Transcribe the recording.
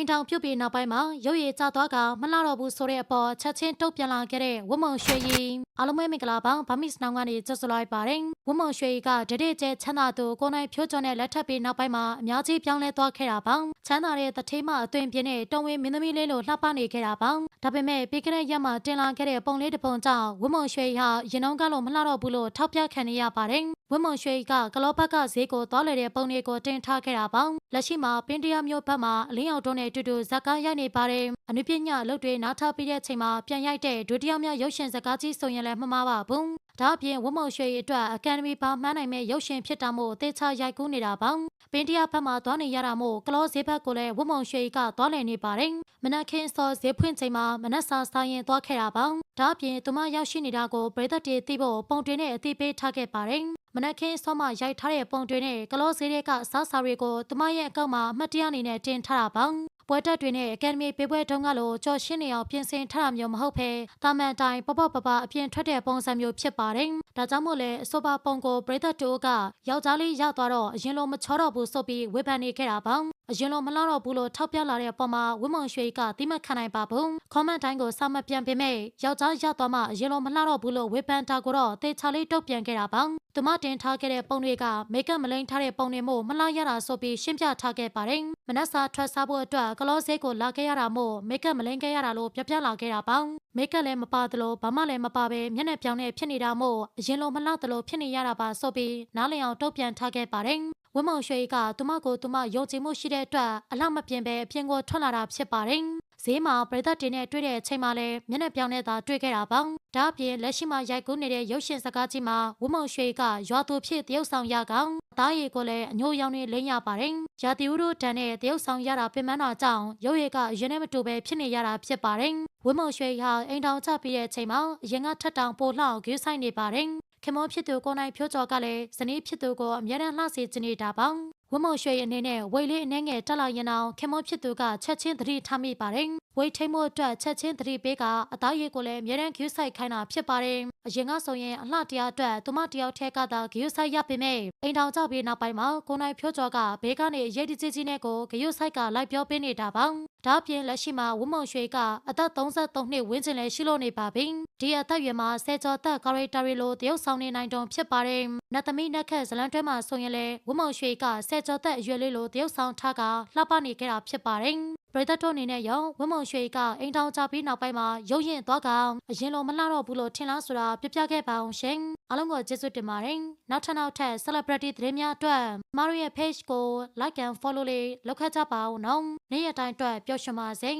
အိမ်ထောင်ပြုတ်ပြီးနောက်ပိုင်းမှာရုပ်ရည်ကျသွားကမလှတော့ဘူးဆိုတဲ့အပေါ်ချက်ချင်းတုတ်ပြန်လာခဲ့တဲ့ဝတ်မုံရွှေရီအားလုံးပဲမင်္ဂလာပါဗမစ်နောင်ကနေကြိုဆိုလိုက်ပါတယ်ဝတ်မုံရွှေရီကဒဒိကျဲချမ်းသာသူကိုနိုင်ဖြိုးကျော်နဲ့လက်ထပ်ပြီးနောက်ပိုင်းမှာအများကြီးပြောင်းလဲသွားခဲ့တာပါချမ်းသာတဲ့တထေးမအသွင်ပြင်းနဲ့တုံဝင်းမင်းသမီးလေးလိုလှပနေခဲ့တာပါဒါပေမဲ့ပြီးခဲ့တဲ့ရက်မှာတင်လာခဲ့တဲ့ပုံလေးတစ်ပုံကြောင့်ဝတ်မုံရွှေရီဟာရင်နှောင်းကလို့မလှတော့ဘူးလို့ထောက်ပြခံနေရပါတယ်ဝင်းမုံရွှေကကလောဘတ်ကဈေးကိုသွားလေတဲ့ပုံတွေကိုတင်ထားခဲ့တာပါလက်ရှိမှာပင်တရမျိုးဘက်မှာအလင်းအောင်တွန်းနဲ့အတူတူဇက်ကားရိုက်နေပါတယ်အနုပညာအလုပ်တွေနားထားပြီးတဲ့အချိန်မှာပြန်ရိုက်တဲ့ဒုတိယမြောက်ရုပ်ရှင်ဇာတ်ကားကြီးဆိုရင်လည်းမမှားပါဘူးဒါအပြင်ဝင်းမုံရွှေအတွက်အကယ်ဒမီပါမှန်းနိုင်မဲ့ရုပ်ရှင်ဖြစ်တာမို့တေချာရိုက်ကူးနေတာပါပင်တရဘက်မှာသွားနေရတာမို့ကလောဈေးဘက်ကိုလည်းဝင်းမုံရွှေကသွားလည်နေပါတယ်မနက်ခင်းစောဈေးဖွင့်ချိန်မှာမနက်စာစားရင်သွားခဲ့တာပါဒါအပြင်သူမရောက်ရှိနေတာကိုပရိသတ်တွေသိဖို့ပုံတွင်နဲ့အသိပေးထားခဲ့ပါတယ်မနက်ခင်းဆောမရိုက်ထားတဲ့ပုံတွေနဲ့ကလောဈေးတွေကစားစာတွေကိုသူမရဲ့အကောင့်မှာအမှတ်တရအနေနဲ့တင်ထားတာပါ ပွဲတက်တွေနဲ့အကယ်ဒမီပေးပွဲတုန်းကလိုကြော်ရှင်းနေအောင်ပြင်ဆင်ထားတာမျိုးမဟုတ်ဘဲတာမန်တိုင်းပပပပအပြင်ထွက်တဲ့ပုံစံမျိုးဖြစ်ပါတယ်။ဒါကြောင့်မို့လဲအဆိုပါပုံကိုပရိသတ်တို့ကယောက်ျားလေးရသွားတော့အရင်လိုမချောတော့ဘူးဆိုပြီးဝေဖန်နေခဲ့တာပါ။ အရင်လိုမလောက်တော့ဘူးလို့ထောက်ပြလာတဲ့အပေါ်မှာဝင်းမုံရွှေကတိမခံနိုင်ပါဘူး။ comment တိုင်းကိုစာမပြန်ပေမဲ့ယောက်ျားရသွားမှအရင်လိုမလှတော့ဘူးလို့ဝေဖန်တာကိုတော့တေချာလေးတုတ်ပြန်ခဲ့တာပါ။သူမတင်ထားခဲ့တဲ့ပုံတွေကမိတ်ကပ်မလိန်ထားတဲ့ပုံတွေမို့မလှရတာဆိုပြီးရှင်းပြထားခဲ့ပါတယ်။မနက်စာထွက်စားဖို့အတွက်ကလောစိတ်ကိုလာခဲ့ရတာမို့မိတ်ကပ်မလိန်ခဲ့ရတာလို့ပြပြလာခဲ့တာပါ။မိတ်ကပ်လည်းမပါသလိုဘာမှလည်းမပါပဲမျက်နှာပြောင်နဲ့ဖြစ်နေတာမို့အရင်လိုမလှသလိုဖြစ်နေရတာပါဆိုပြီးနားလည်အောင်တုတ်ပြန်ထားခဲ့ပါတယ်။ ဝင်းမောင်ရွှေကသူမကိုသူမယုံကြည်မှုရှိတဲ့အတွက်အလောက်မပြင်းပဲအပြင်ကိုထွက်လာတာဖြစ်ပါတယ်။ဈေးမှာပရိသတ်တင်နဲ့တွေ့တဲ့အချိန်မှာလည်းမျက်နှာပြောင်းနဲ့သာတွေ့ခဲ့တာပါ။ဒါအပြင်လက်ရှိမှာရိုက်ကူးနေတဲ့ရုပ်ရှင်စကားကြီးမှာဝင်းမောင်ရွှေကရွာသူဖြစ်တရုတ်ဆောင်ရကောင်အသားရည်ကိုလည်းအညိုရောင်နဲ့လိမ့်ရပါတယ်။ရာတီဦးတို့တန်တဲ့တရုတ်ဆောင်ရတာပင်ပန်းတာကြောင့်ရုပ်ရည်ကအရင်နဲ့မတူပဲဖြစ်နေရတာဖြစ်ပါတယ်။ဝင်းမောင်ရွှေဟာအိမ်ထောင်ချပြီးတဲ့အချိန်မှာအရင်ကထက်တောင်ပိုလှအောင်ဂိမ်းဆိုင်နေပါတယ်။ ခင်မောဖြစ်သူကိုနိုင်ဖြိုးကျော်ကလည်းဇနီးဖြစ်သူကိုအမြဲတမ်းလှစေချင်နေတာပါဝမုံရွှေအနေနဲ့ဝိတ်လေးအနှဲငယ်တက်လာရင်အောင်ခင်မောဖြစ်သူကချက်ချင်းသတိထားမိပါတယ်ဝိတ်ထိမို့အတွက်ချက်ချင်းသတိပေးကအသားရည်ကိုလည်းအမြဲတမ်းဂယူးဆိုင်ခိုင်းတာဖြစ်ပါတယ်အရင်ကဆိုရင်အလှတရားအတွက်သူမတယောက်ထဲကသာဂယူးဆိုင်ရပေမဲ့အိမ်ထောင်ကြပြီးနောက်ပိုင်းမှာကိုနိုင်ဖြိုးကျော်ကဘေးကနေရိတ်တကြီးကြီးနဲ့ကိုဂယူးဆိုင်ကလိုက်ပြောပေးနေတာပါဒါအပြင်လက်ရှိမှာဝမုံရွှေကအသက်33နှစ်ဝန်းကျင်လည်းရှိလို့နေပါပြီဒီအသက်အရွယ်မှာဆယ်ကျော်သက်ကာရီတာရီလိုတရုတ်ဆောင်နေနိုင်တုံဖြစ်ပါတယ်နတ်သမီးနက်ခက်ဇလန်တွဲမှာဆိုရင်လည်းဝမုံရွှေကဆယ်ကျော်သက်အရွယ်လေးလိုတရုတ်ဆောင်ထားကလှပနေခဲ့တာဖြစ်ပါတယ် ပရိသတ်တို့အနေနဲ့ရောဝင်းမုံရွှေကအိမ်ထောင်ကြပြီးနောက်ပိုင်းမှာရုပ်ရင်သွားကောင်အရင်လိုမလှတော့ဘူးလို့ထင်လားဆိုတာပြပြခဲ့ပါအောင်ရှင်အားလုံးကိုကျေးဇူးတင်ပါတယ်နောက်ထပ်နောက်ထပ် celebrity သတင်းများအတွက်မတို့ရဲ့ page ကို like and follow လေးလုပ်ခတ်ကြပါဦးနော်နေ့ရက်တိုင်းအတွက်ပျော်ရွှင်ပါစေ